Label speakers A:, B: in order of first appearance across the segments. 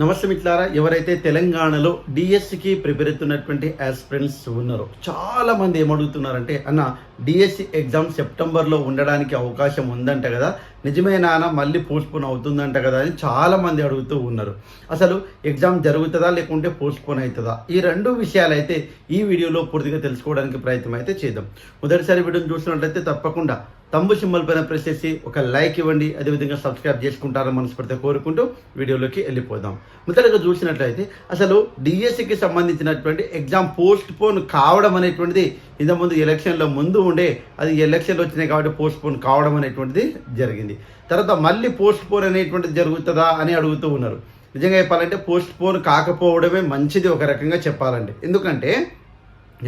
A: నమస్తే మిట్లారా ఎవరైతే తెలంగాణలో డిఎస్సికి ప్రిపేర్ అవుతున్నటువంటి ఆస్పిరెంట్స్ ఉన్నారో చాలా మంది ఏమడుగుతున్నారంటే అన్న డిఎస్సి ఎగ్జామ్ సెప్టెంబర్లో ఉండడానికి అవకాశం ఉందంట కదా. నిజమే నాన్న మళ్ళీ పోస్ట్పోన్ అవుతుందంట కదా అని చాలా మంది అడుగుతూ ఉన్నారు. అసలు ఎగ్జామ్ జరుగుతుందా లేకుంటే పోస్ట్పోన్ అవుతుందా? ఈ రెండు విషయాలు అయితే ఈ వీడియోలో పూర్తిగా తెలుసుకోవడానికి ప్రయత్నం అయితే చేద్దాం. మొదటిసారి వీడియోని చూసినట్లయితే తప్పకుండా తమ్ము సింబల్ పైన ప్రెస్ చేసి ఒక లైక్ ఇవ్వండి. అదేవిధంగా సబ్స్క్రైబ్ చేసుకుంటారని మనస్ఫూర్తిగా కోరుకుంటూ వీడియోలోకి వెళ్ళిపోదాం. మొదటగా చూసినట్లయితే అసలు డిఎస్సికి సంబంధించినటువంటి ఎగ్జామ్ పోస్ట్ పోన్ కావడం అనేటువంటిది ఇంతకుముందు ఎలక్షన్లో ముందు ఉండే అది ఎలక్షన్లు వచ్చినాయి కాబట్టి పోస్ట్ పోన్ కావడం అనేటువంటిది జరిగింది. తర్వాత మళ్ళీ పోస్ట్ పోన్ అనేటువంటిది జరుగుతుందా అని అడుగుతూ ఉన్నారు. నిజంగా చెప్పాలంటే పోస్ట్ పోన్ కాకపోవడమే మంచిది ఒక రకంగా చెప్పాలండి ఎందుకంటే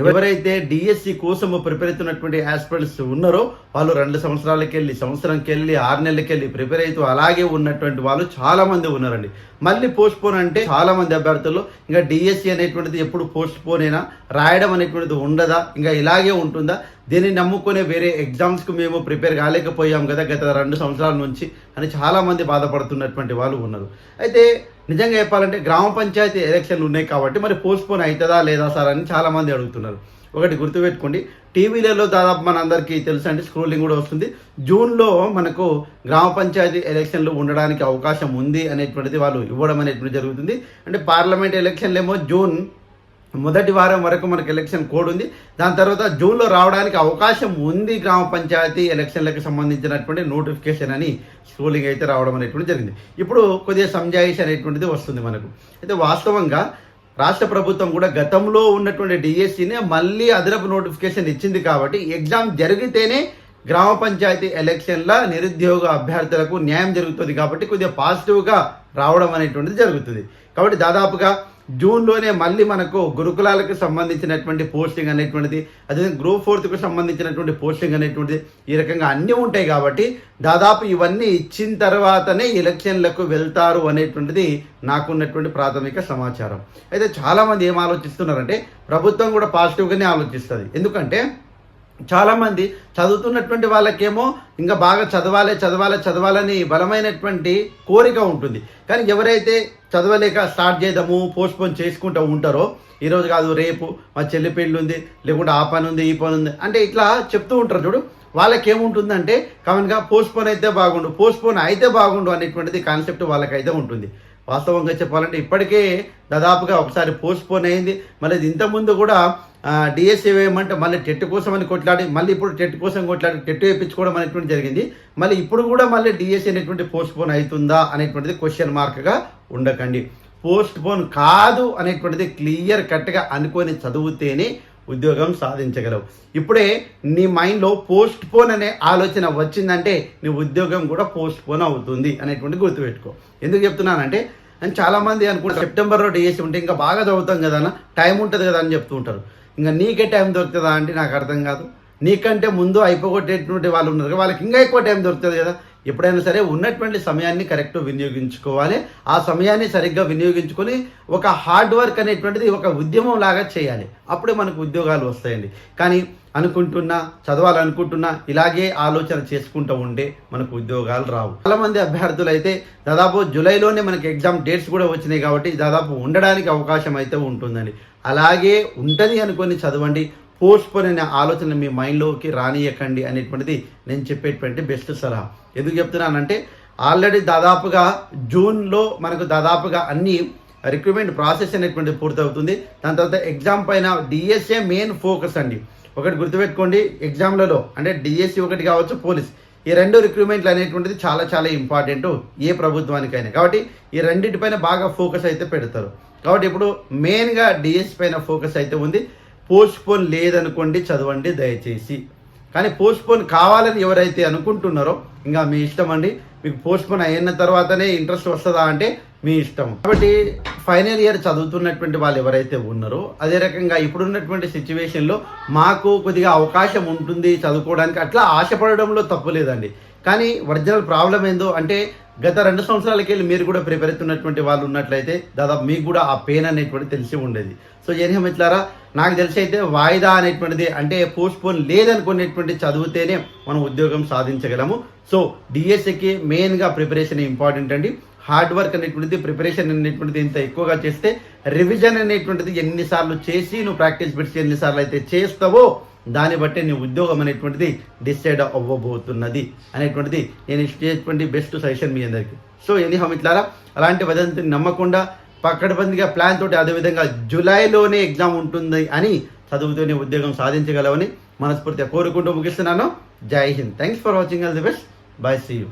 A: ఎవరైతే డిఎస్సి కోసం ప్రిపేర్ అవుతున్నటువంటి హాస్పిటల్స్ ఉన్నారో వాళ్ళు రెండు సంవత్సరాలకి వెళ్ళి సంవత్సరంకి వెళ్ళి ఆరు నెలలకి వెళ్ళి ప్రిపేర్ అవుతూ అలాగే ఉన్నటువంటి వాళ్ళు చాలా మంది ఉన్నారండి. మళ్ళీ పోస్ట్ పోన్ అంటే చాలా మంది అభ్యర్థుల్లో ఇంకా డిఎస్సి అనేటువంటిది ఎప్పుడు పోస్ట్ పోన్ అయినా రాయడం అనేటువంటిది ఉండదా? ఇంకా ఇలాగే ఉంటుందా? దీన్ని నమ్ముకునే వేరే ఎగ్జామ్స్కి మేము ప్రిపేర్ కాలేకపోయాం కదా గత రెండు సంవత్సరాల నుంచి అని చాలామంది బాధపడుతున్నటువంటి వాళ్ళు ఉన్నారు. అయితే నిజంగా చెప్పాలంటే గ్రామ పంచాయతీ ఎలక్షన్లు ఉన్నాయి కాబట్టి మరి పోస్ట్పోన్ అవుతుందా లేదా సార్ అని చాలామంది అడుగుతున్నారు. ఒకటి గుర్తుపెట్టుకోండి. టీవీలలో దాదాపు మన అందరికీ తెలుసు అంటే స్క్రోలింగ్ కూడా వస్తుంది. జూన్లో మనకు గ్రామ పంచాయతీ ఎలక్షన్లు ఉండడానికి అవకాశం ఉంది అనేటువంటిది వాళ్ళు ఇవ్వడం అనేటువంటిది జరుగుతుంది. అంటే పార్లమెంట్ ఎలక్షన్లు ఏమో జూన్ మొదటి వారం వరకు మనకు ఎలక్షన్ కోడ్ ఉంది. దాని తర్వాత జూన్లో రావడానికి అవకాశం ఉంది గ్రామ పంచాయతీ ఎలక్షన్లకు సంబంధించినటువంటి నోటిఫికేషన్ అని స్కూలింగ్ అయితే రావడం అనేటువంటి జరిగింది. ఇప్పుడు కొద్దిగా సంజాయిష్ అనేటువంటిది వస్తుంది మనకు. అయితే వాస్తవంగా రాష్ట్ర ప్రభుత్వం కూడా గతంలో ఉన్నటువంటి డిఎస్సిని మళ్ళీ అదనపు నోటిఫికేషన్ ఇచ్చింది కాబట్టి ఎగ్జామ్ జరిగితేనే గ్రామ పంచాయతీ ఎలక్షన్ల నిరుద్యోగ అభ్యర్థులకు న్యాయం జరుగుతుంది కాబట్టి కొద్దిగా పాజిటివ్గా రావడం అనేటువంటిది జరుగుతుంది. కాబట్టి దాదాపుగా జూన్లోనే మళ్ళీ మనకు గురుకులాలకు సంబంధించినటువంటి పోస్టింగ్ అనేటువంటిది అదే గ్రూప్ ఫోర్త్కు సంబంధించినటువంటి పోస్టింగ్ అనేటువంటిది ఈ రకంగా అన్నీ ఉంటాయి కాబట్టి దాదాపు ఇవన్నీ ఇచ్చిన తర్వాతనే ఎలక్షన్లకు వెళ్తారు అనేటువంటిది నాకున్నటువంటి ప్రాథమిక సమాచారం. అయితే చాలామంది ఏం ఆలోచిస్తున్నారంటే ప్రభుత్వం కూడా పాజిటివ్గానే ఆలోచిస్తుంది. ఎందుకంటే చాలామంది చదువుతున్నటువంటి వాళ్ళకేమో ఇంకా బాగా చదవాలి చదవాలి చదవాలని బలమైనటువంటి కోరిక ఉంటుంది. కానీ ఎవరైతే చదవలేక స్టార్ట్ చేద్దాము పోస్ట్పోన్ చేసుకుంటూ ఉంటారో ఈరోజు కాదు రేపు మా చెల్లి పెళ్ళి ఉంది లేకుంటే ఆ పని ఉంది ఈ పని ఉంది అంటే ఇట్లా చెప్తూ ఉంటారు చూడు. వాళ్ళకేముంటుందంటే కామన్గా పోస్ట్పోన్ అయితే బాగుండు పోస్ట్పోన్ అయితే బాగుండు అనేటువంటిది కాన్సెప్ట్ వాళ్ళకైతే ఉంటుంది. వాస్తవంగా చెప్పాలంటే ఇప్పటికే దాదాపుగా ఒకసారి పోస్ట్పోన్ అయింది. మళ్ళీ ఇంతకుముందు కూడా డిఎస్సీ వేయమంటే మళ్ళీ టెట్ కోసం అని కొట్లాడి మళ్ళీ ఇప్పుడు టెట్ కోసం కొట్లాడి టెట్ వేయించుకోవడం అనేటువంటి జరిగింది. మళ్ళీ ఇప్పుడు కూడా మళ్ళీ డిఎస్సీ అనేటువంటి పోస్ట్పోన్ అవుతుందా అనేటువంటిది క్వశ్చన్ మార్క్గా ఉండకండి. పోస్ట్ పోన్ కాదు అనేటువంటిది క్లియర్ కట్గా అనుకొని చదివితేనే ఉద్యోగం సాధించగలవు. ఇప్పుడే నీ మైండ్లో పోస్ట్ పోన్ అనే ఆలోచన వచ్చిందంటే నీ ఉద్యోగం కూడా పోస్ట్ పోన్ అవుతుంది అనేటువంటి గుర్తుపెట్టుకో. ఎందుకు చెప్తున్నానంటే అని చాలామంది అనుకుంటారు. సెప్టెంబర్లో డిఎస్సీ ఉంటే ఇంకా బాగా చదువుతాం కదా అన్న టైం ఉంటుంది కదా అని చెప్తూ ఉంటారు. ఇంకా నీకే టైం దొరుకుతుందా అంటే నాకు అర్థం కాదు. నీకంటే ముందు అయిపోగొట్టేటువంటి వాళ్ళు ఉన్నారు వాళ్ళకి ఇంకా ఎక్కువ టైం దొరుకుతుంది కదా. ఎప్పుడైనా సరే ఉన్నటువంటి సమయాన్ని కరెక్ట్ వినియోగించుకోవాలి. ఆ సమయాన్ని సరిగ్గా వినియోగించుకొని ఒక హార్డ్ వర్క్ అనేటువంటిది ఒక ఉద్యమం లాగా చేయాలి. అప్పుడే మనకు ఉద్యోగాలు వస్తాయండి. కానీ అనుకుంటున్నా చదవాలనుకుంటున్నా ఇలాగే ఆలోచన చేసుకుంటూ ఉంటే మనకు ఉద్యోగాలు రావు. చాలా మంది అభ్యర్థులు అయితే దాదాపు జూలైలోనే మనకి ఎగ్జామ్ డేట్స్ కూడా వచ్చినాయి కాబట్టి దాదాపు ఉండడానికి అవకాశం అయితే ఉంటుందండి. అలాగే ఉంటుంది అనుకొని చదవండి పోస్ట్పోన్ అనే ఆలోచన మీ మైండ్లోకి రానియకండి అనేటువంటిది నేను చెప్పేటువంటి బెస్ట్ సలహా. ఎందుకు చెప్తున్నానంటే ఆల్రెడీ దాదాపుగా జూన్లో మనకు దాదాపుగా అన్ని రిక్రూట్మెంట్ ప్రాసెస్ అనేటువంటి పూర్తవుతుంది. దాని తర్వాత ఎగ్జామ్ పైన డిఎస్ఏ మెయిన్ ఫోకస్ అండి. ఒకటి గుర్తుపెట్టుకోండి ఎగ్జామ్లలో అంటే డిఎస్సి ఒకటి కావచ్చు పోలీస్. ఈ రెండు రిక్రూట్మెంట్లు అనేటువంటిది చాలా చాలా ఇంపార్టెంట్ ఏ ప్రభుత్వానికైనా. కాబట్టి ఈ రెండింటిపైన బాగా ఫోకస్ అయితే పెడతారు. కాబట్టి ఇప్పుడు మెయిన్గా డిఎస్సి పైన ఫోకస్ అయితే ఉంది. పోస్ట్ పోన్ లేదనుకోండి చదవండి దయచేసి. కానీ పోస్ట్ పోన్ కావాలని ఎవరైతే అనుకుంటున్నారో ఇంకా మీ ఇష్టం అండి మీకు పోస్ట్ పోన్ అయిన తర్వాతనే ఇంట్రెస్ట్ వస్తుందా అంటే మీ ఇష్టం కాబట్టి ఫైనల్ ఇయర్ చదువుతున్నటువంటి వాళ్ళు ఎవరైతే ఉన్నారో అదే రకంగా ఇప్పుడున్నటువంటి సిచ్యువేషన్లో మాకు కొద్దిగా అవకాశం ఉంటుంది చదువుకోవడానికి. అట్లా ఆశపడడంలో తప్పు లేదండి. కానీ ఒరిజినల్ ప్రాబ్లం ఏందో అంటే గత రెండు సంవత్సరాలకి వెళ్ళి మీరు కూడా ప్రిపేర్ అవుతున్నటువంటి వాళ్ళు ఉన్నట్లయితే దాదాపు మీకు కూడా ఆ పెయిన్ అనేటువంటి తెలిసి ఉండేది. సో ఏం మిత్రులారా నాకు తెలిసి అయితే వాయిదా అనేటువంటిది అంటే పోస్ట్ పోన్ లేదనుకునేటువంటి చదివితేనే మనం ఉద్యోగం సాధించగలము. సో డిఎస్సికి మెయిన్గా ప్రిపరేషన్ ఇంపార్టెంట్ అండి. హార్డ్ వర్క్ అనేటువంటిది ప్రిపరేషన్ అనేటువంటిది ఇంత ఎక్కువగా చేస్తే రివిజన్ అనేటువంటిది ఎన్నిసార్లు చేసి నువ్వు ప్రాక్టీస్ పెట్టి ఎన్నిసార్లు అయితే చేస్తావో దాన్ని బట్టి నీ ఉద్యోగం అనేటువంటిది డిసైడ్ అవ్వబోతున్నది అనేటువంటిది నేను ఇచ్చేటువంటి బెస్ట్ సజెషన్ మీ అందరికి. సో ఎనీ మిత్రులారా అలాంటి వదంతిని నమ్మకుండా పక్కడబందిగా ప్లాన్ తోటి అదేవిధంగా జూలైలోనే ఎగ్జామ్ ఉంటుంది అని చదువుతూనే ఉద్యోగం సాధించగలవని మనస్ఫూర్తిగా కోరుకుంటూ ముగిస్తున్నాను. జై Hind. Thanks for watching. All the best. Bye see you.